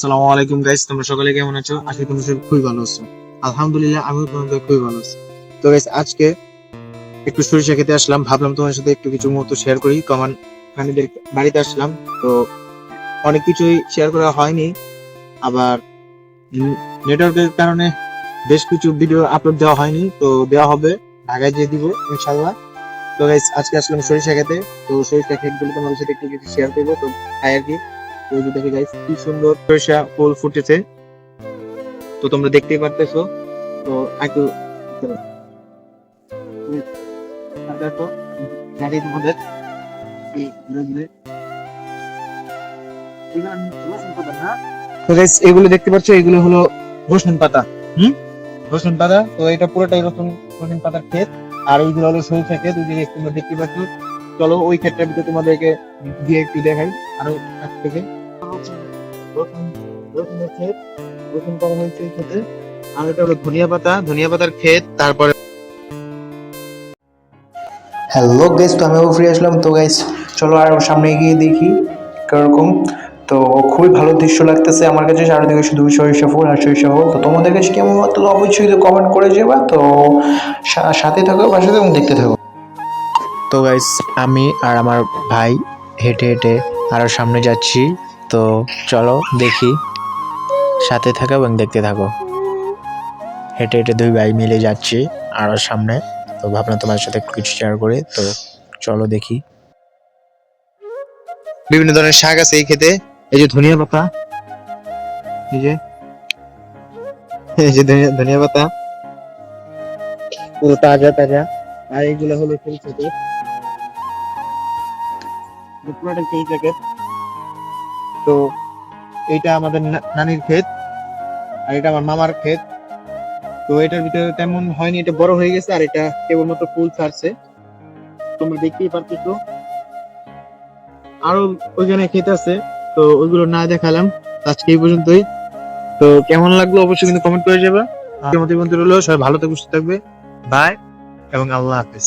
সালামু আলাইকুম গাইস তোমরা কেমন আছো? খুবই ভালো আছো। আলহামদুলিল্লাহ, আমিও তোমাদের খুবই ভালো আছি। তো গাইস আজকে একটু সরিষা খেতে আসলাম। ভাবলাম তোমার সাথে একটু কিছু শেয়ার করি। কমান বাড়িতে আসলাম। তো অনেক কিছুই শেয়ার করা হয়নি। আবার নেটওয়ার্কের কারণে বেশ কিছু ভিডিও আপলোড দেওয়া হয়নি। তো দেওয়া হবে, ঢাকায় দিয়ে দিব ইনশাল্লাহ তো গাইস আজকে আসলাম সরিষা খেতে। তো সরিষা ক্ষেতগুলো তোমাদের সাথে একটু কিছু শেয়ার করব। তো তাই আর কি। এই যে দেখে গাইস কি সুন্দর সরিষা ফুল ফুটেছে। তো তোমরা তো একটু দেখো, গাড়ি তোমাদের এগুলো দেখতে পাচ্ছ, এগুলো হলো রসুন পাতা। হুম? রসুন পাতা, তো এটা পুরোটাই রসুন রসুন পাতার ক্ষেত। আর ওইগুলো হলো সরিষা ক্ষেত যে তোমরা দেখতে পাচ্ছ। চলো ওই ক্ষেত্রের ভিতরে তোমাদেরকে দিয়ে একটু দেখাই, আরও থেকে। হলো ধনিয়া পাতা ধনিয়া পাতার ক্ষেত তারপরে হ্যালো গাইস তো আমিও ফিরে আসলাম। তো গাইস চলো আর সামনে এগিয়ে দেখি কীরকম। তো খুবই ভালো দৃশ্য লাগতেছে আমার কাছে। চারিদিকে শুধু সরিষা ফুল আর সরিষা ফুল তো তোমাদের কাছে কেমন তো অবশ্যই কমেন্ট করে যাবা। তো সাথে থাকো, পাশে এবং দেখতে থাকো। তো গাইস আমি আর আমার ভাই হেঁটে হেঁটে আরও সামনে যাচ্ছি। তো চলো দেখি। সাথে থাকো এবং দেখতে থাকো। হেঁটে হেঁটে দুই ভাই মিলে যাচ্ছি আরও সামনে। তো ভাবলাম তোমার সাথে কিছু শেয়ার করে। তো চলো দেখি। বিভিন্ন ধরনের শাক আছে এই খেতে এই যে ধনিয়া পাতা। এই যে। এই যে ধনিয়া পাতা। পুরো তাজা তাজা। আর এইগুলো হলো ফুল ক্ষেতে পুরোটা ফুল ক্ষেত তো এইটা আমাদের নানির ক্ষেত আর এটা আমার মামার ক্ষেত। তো এটার ভিতরে তেমন হয়নি এটা বড় হয়ে গেছে আর এটা কেবলমাত্র ফুল ছাড়ছে। তোমরা দেখতেই পারতেছো। আরও ওইখানে ক্ষেত আছে তো ওইগুলো না দেখালাম। আজকে এই পর্যন্তই। তো কেমন লাগল অবশ্যই কিন্তু কমেন্ট করে যাবে। আমাদের বন্ধু রইল সবাই ভালো থাকবে সুস্থ থাকবে। বাই এবং আল্লাহ হাফেজ।